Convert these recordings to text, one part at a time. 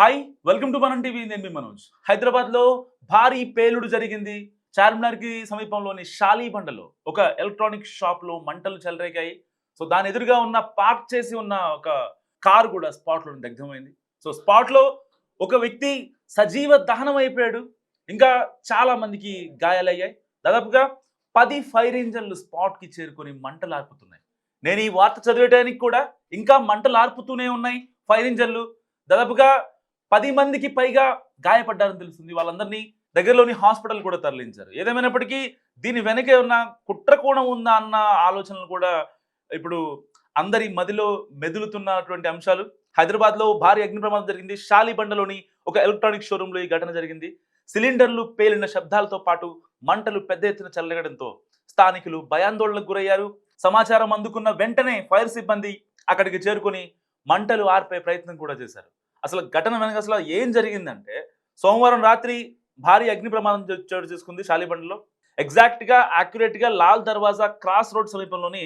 Hi welcome to Manam TV నేను మీ మనోజ్. హైదరాబాద్లో భారీ పేలుడు జరిగింది. చార్మినార్కి సమీపంలోని సమీపంలోని షాలీబండలో ఒక ఎలక్ట్రానిక్ షాప్లో మంటలు చెలరేగాయి. సో దాని ఎదురుగా ఉన్న పార్క్ చేసి ఉన్న ఒక కారు కూడా స్పాట్లో దగ్ధమైంది. సో స్పాట్లో ఒక వ్యక్తి సజీవ దహనం అయిపోయాడు. ఇంకా చాలా మందికి గాయాలయ్యాయి. దాదాపుగా పది ఫైర్ ఇంజన్లు స్పాట్కి చేరుకొని మంటలు ఆర్పుతున్నాయి. నేను ఈ వార్త చదివేయడానికి కూడా ఇంకా మంటలు ఆర్పుతూనే ఉన్నాయి ఫైర్ ఇంజన్లు. దాదాపుగా పది మందికి పైగా గాయపడ్డారని తెలుస్తుంది. వాళ్ళందరినీ దగ్గరలోని హాస్పిటల్ కూడా తరలించారు. ఏదేమైనప్పటికీ దీని వెనకే ఉన్న కుట్రకోణం ఉందా అన్న ఆలోచనలు కూడా ఇప్పుడు అందరి మదిలో మెదులుతున్నటువంటి అంశాలు. హైదరాబాద్లో భారీ అగ్ని ప్రమాదం జరిగింది. షాలిబండలోని ఒక ఎలక్ట్రానిక్ షోరూమ్లో ఈ ఘటన జరిగింది. సిలిండర్లు పేలిన శబ్దాలతో పాటు మంటలు పెద్ద ఎత్తున చల్లగడంతో స్థానికులు భయాందోళనకు గురయ్యారు. సమాచారం అందుకున్న వెంటనే ఫైర్ సిబ్బంది అక్కడికి చేరుకొని మంటలు ఆర్పే ప్రయత్నం కూడా చేశారు. అసలు ఘటన వెనక అసలు ఏం జరిగిందంటే సోమవారం రాత్రి భారీ అగ్ని ప్రమాదం చోటు చేసుకుంది షాలిబండ్లో ఎగ్జాక్ట్గా యాక్యురేట్గా లాల్ దర్వాజా క్రాస్ రోడ్ సమీపంలోని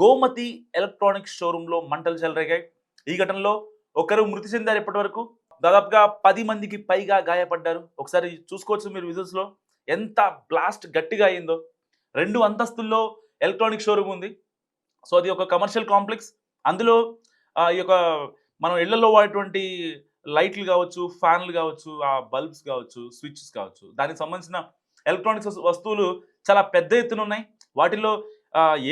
గోమతి ఎలక్ట్రానిక్ షోరూంలో మంటలు చెలరేగాయి. ఈ ఘటనలో ఒకరు మృతి చెందారు ఇప్పటి వరకు దాదాపుగా పది మందికి పైగా గాయపడ్డారు. ఒకసారి చూసుకోవచ్చు మీరు విజువల్స్లో ఎంత బ్లాస్ట్ గట్టిగా అయిందో. రెండు అంతస్తుల్లో ఎలక్ట్రానిక్ షోరూమ్ ఉంది. సో అది ఒక కమర్షియల్ కాంప్లెక్స్. అందులో ఈ యొక్క మనం ఇళ్ళలో వాడేటువంటి లైట్లు కావచ్చు ఫ్యాన్లు కావచ్చు ఆ బల్బ్స్ కావచ్చు స్విచ్స్ కావచ్చు దానికి సంబంధించిన ఎలక్ట్రానిక్స్ వస్తువులు చాలా పెద్ద ఎత్తున ఉన్నాయి. వాటిల్లో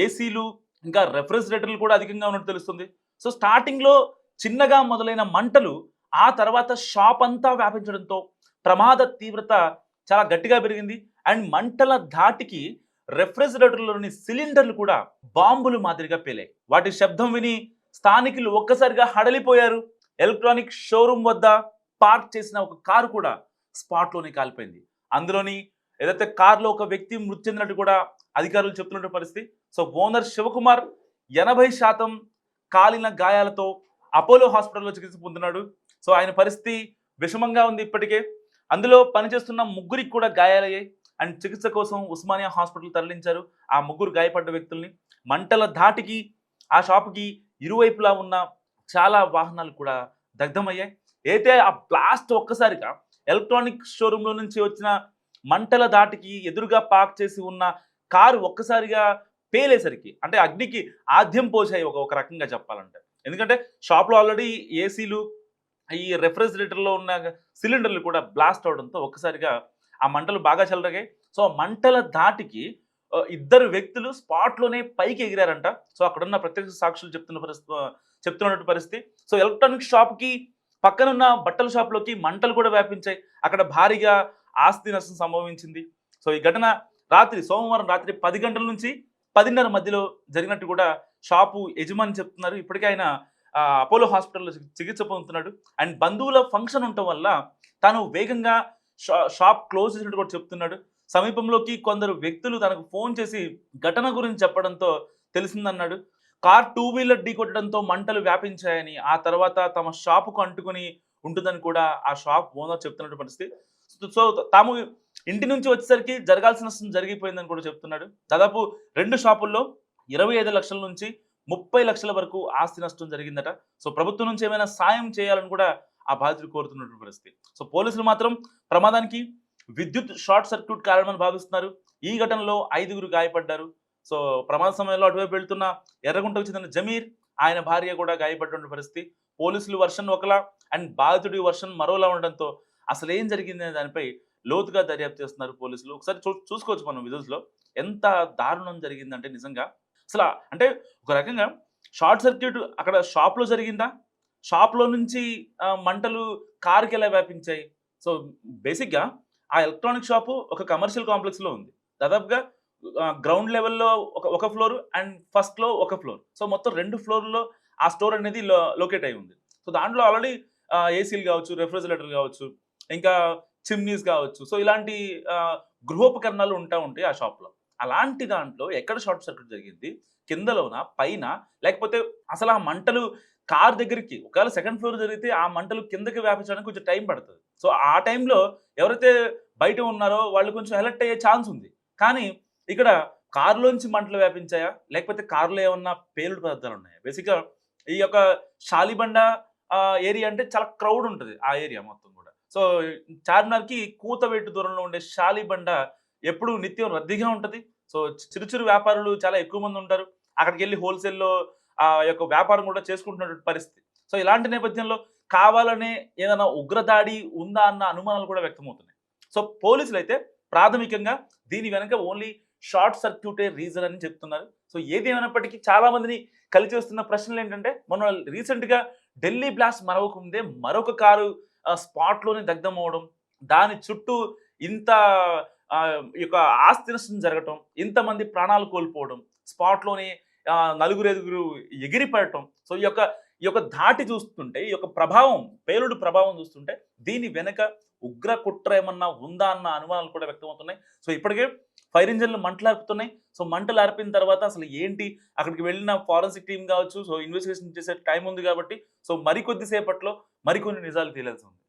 ఏసీలు ఇంకా రెఫ్రిజిరేటర్లు కూడా అధికంగా ఉన్నట్టు తెలుస్తుంది. సో స్టార్టింగ్లో చిన్నగా మొదలైన మంటలు ఆ తర్వాత షాప్ అంతా వ్యాపించడంతో ప్రమాద తీవ్రత చాలా గట్టిగా పెరిగింది. అండ్ మంటల ధాటికి రెఫ్రిజిరేటర్లోని సిలిండర్లు కూడా బాంబులు మాదిరిగా పేలాయి. వాటి శబ్దం విని స్థానికులు ఒక్కసారిగా హడలిపోయారు. ఎలక్ట్రానిక్ షోరూమ్ వద్ద పార్క్ చేసిన ఒక కారు కూడా స్పాట్లోనే కాలిపోయింది. అందులోని ఏదైతే కారులో ఒక వ్యక్తి మృతి చెందినట్టు కూడా అధికారులు చెప్తున్న పరిస్థితి. సో ఓనర్ శివకుమార్ ఎనభై శాతం కాలిన గాయాలతో అపోలో హాస్పిటల్లో చికిత్స పొందుతున్నాడు. సో ఆయన పరిస్థితి విషమంగా ఉంది ఇప్పటికే. అందులో పనిచేస్తున్న ముగ్గురికి కూడా గాయాలయ్యాయి. అండ్ చికిత్స కోసం ఉస్మానియా హాస్పిటల్ తరలించారు. ఆ ముగ్గురు గాయపడ్డ వ్యక్తుల్ని మంటల ధాటికి ఆ షాపుకి ఇరువైపులా ఉన్న చాలా వాహనాలు కూడా దగ్ధమయ్యాయి. అయితే ఆ బ్లాస్ట్ ఒక్కసారిగా ఎలక్ట్రానిక్ షోరూంలో నుంచి వచ్చిన మంటల దాటికి ఎదురుగా పార్క్ చేసి ఉన్న కారు ఒక్కసారిగా పేలేసరికి అంటే అగ్నికి ఆద్యం పోసాయి ఒక ఒక రకంగా చెప్పాలంటే. ఎందుకంటే షాప్లో ఆల్రెడీ ఏసీలు ఈ రెఫ్రిజిరేటర్లో ఉన్న సిలిండర్లు కూడా బ్లాస్ట్ అవడంతో ఒక్కసారిగా ఆ మంటలు బాగా చెలరగాయి. సో ఆ మంటల దాటికి ఇద్దరు వ్యక్తులు స్పాట్లోనే పైకి ఎగిరారంట. సో అక్కడున్న ప్రత్యక్ష సాక్షులు చెప్తున్న పరిస్థితి చెప్తున్నటువంటి పరిస్థితి. సో ఎలక్ట్రానిక్ షాప్కి పక్కనున్న బట్టల షాప్లోకి మంటలు కూడా వ్యాపించాయి. అక్కడ భారీగా ఆస్తి నష్టం సంభవించింది. సో ఈ ఘటన రాత్రి సోమవారం రాత్రి పది గంటల నుంచి పదిన్నర మధ్యలో జరిగినట్టు కూడా షాపు యజమాని చెప్తున్నారు. ఇప్పటికే ఆయన అపోలో హాస్పిటల్లో చికిత్స పొందుతున్నాడు. అండ్ బంధువుల ఫంక్షన్ ఉండటం వల్ల తాను వేగంగా షా- షాప్ క్లోజ్ చేసినట్టు కూడా చెప్తున్నాడు. సమీపంలోకి కొందరు వ్యక్తులు తనకు ఫోన్ చేసి ఘటన గురించి చెప్పడంతో తెలిసిందన్నాడు. కార్ టూ వీలర్ ఢీకొట్టడంతో మంటలు వ్యాపించాయని ఆ తర్వాత తమ షాపుకు అంటుకొని ఉంటుందని కూడా ఆ షాప్ ఓనర్ చెప్తున్నట్టు పరిస్థితి. సో- సో తాము ఇంటి నుంచి వచ్చేసరికి జరగాల్సిన నష్టం జరిగిపోయిందని కూడా చెప్తున్నాడు. దాదాపు రెండు షాపుల్లో ఇరవై ఐదు లక్షల నుంచి ముప్పై లక్షల వరకు ఆస్తి నష్టం జరిగిందట. సో ప్రభుత్వం నుంచి ఏమైనా సాయం చేయాలని కూడా ఆ బాధితులు కోరుతున్నటువంటి పరిస్థితి. సో పోలీసులు మాత్రం ప్రమాదానికి విద్యుత్ షార్ట్ సర్క్యూట్ కారణమని భావిస్తున్నారు. ఈ ఘటనలో ఐదుగురు గాయపడ్డారు. సో ప్రమాద సమయంలో అటువైపు వెళ్తున్న ఎర్రగుంటకు చెందిన జమీర్ ఆయన భార్య కూడా గాయపడిన పరిస్థితి. పోలీసులు వర్షన్ ఒకలా అండ్ బాధితుడి వర్షన్ మరోలా ఉండడంతో అసలు ఏం జరిగింది దానిపై లోతుగా దర్యాప్తు చేస్తున్నారు పోలీసులు. ఒకసారి చూ చూసుకోవచ్చు మనం విజువల్స్లో. ఎంత దారుణం జరిగిందంటే నిజంగా. అసలు అంటే ఒక రకంగా షార్ట్ సర్క్యూట్ అక్కడ షాప్లో జరిగిందా? షాప్లో నుంచి మంటలు కారుకి ఎలా వ్యాపించాయి? సో బేసిక్గా ఆ ఎలక్ట్రానిక్ షాపు ఒక కమర్షియల్ కాంప్లెక్స్లో ఉంది. దాదాపుగా గ్రౌండ్ లెవెల్లో ఒక ఒక ఫ్లోర్ అండ్ ఫస్ట్లో ఒక ఫ్లోర్. సో మొత్తం రెండు ఫ్లోర్లో ఆ స్టోర్ అనేది లొకేట్ అయి ఉంది. సో దాంట్లో ఆల్రెడీ ఏసీలు కావచ్చు రెఫ్రిజిరేటర్లు కావచ్చు ఇంకా చిమ్నీస్ కావచ్చు. సో ఇలాంటి గృహోపకరణాలు ఉంటా ఉంటాయి ఆ షాప్లో. అలాంటి దాంట్లో ఎక్కడ షార్ట్ సర్క్యూట్ జరిగింది? కిందలోన? పైన? లేకపోతే అసలు ఆ మంటలు కార్ దగ్గరికి ఒకవేళ సెకండ్ ఫ్లోర్ జరిగితే ఆ మంటలు కిందకి వ్యాపించడానికి కొంచెం టైం పడుతుంది. సో ఆ టైంలో ఎవరైతే బయట ఉన్నారో వాళ్ళు కొంచెం అలర్ట్ అయ్యే ఛాన్స్ ఉంది. కానీ ఇక్కడ కారులోంచి మంటలు వ్యాపించాయా? లేకపోతే కారులో ఏమన్నా పేలుడు పదార్థాలు ఉన్నాయా? బేసిక్గా ఈ యొక్క షాలిబండ ఏరియా అంటే చాలా క్రౌడ్ ఉంటుంది ఆ ఏరియా మొత్తం కూడా. సో చార్మినార్కి కూతవేటు దూరంలో ఉండే షాలిబండ ఎప్పుడు నిత్యం రద్దీగా ఉంటుంది. సో చిరు చిరు వ్యాపారులు చాలా ఎక్కువ మంది ఉంటారు. అక్కడికి వెళ్ళి హోల్సేల్లో ఆ యొక్క వ్యాపారం కూడా చేసుకుంటున్నటువంటి పరిస్థితి. సో ఇలాంటి నేపథ్యంలో కావాలనే ఏదైనా ఉగ్రదాడి ఉందా అన్న అనుమానాలు కూడా వ్యక్తమవుతున్నాయి. సో పోలీసులు అయితే ప్రాథమికంగా దీని వెనక ఓన్లీ షార్ట్ సర్క్యూటే రీజన్ అని చెప్తున్నారు. సో ఏది ఏమైనప్పటికీ చాలా మందిని కలిసి వస్తున్న ప్రశ్నలు ఏంటంటే మొన్న రీసెంట్గా ఢిల్లీ బ్లాస్ట్ మరవకుందే మరొక కారు స్పాట్లోనే దగ్ధం అవడం దాని చుట్టూ ఇంత ఈ యొక్క ఆస్తి నష్టం జరగటం ఇంతమంది ప్రాణాలు కోల్పోవడం స్పాట్లోనే నలుగురు ఎదుగురు ఎగిరిపడటం సో ఈ యొక్క ఈ యొక్క ధాటి చూస్తుంటే ఈ యొక్క ప్రభావం పేలుడు ప్రభావం చూస్తుంటే దీని వెనక ఉగ్ర కుట్ర ఏమన్నా ఉందా అన్న అనుమానాలు కూడా వ్యక్తమవుతున్నాయి. సో ఇప్పటికే ఫైర్ ఇంజన్లు మంటలార్పుతున్నాయి సో మంటలు ఆర్పిన తర్వాత అసలు ఏంటి? అక్కడికి వెళ్ళిన ఫారెన్సిక్ టీం కావచ్చు సో ఇన్వెస్టిగేషన్ చేసే టైం ఉంది కాబట్టి సో మరికొద్దిసేపట్లో మరికొన్ని నిజాలు తేలాల్సి ఉంది.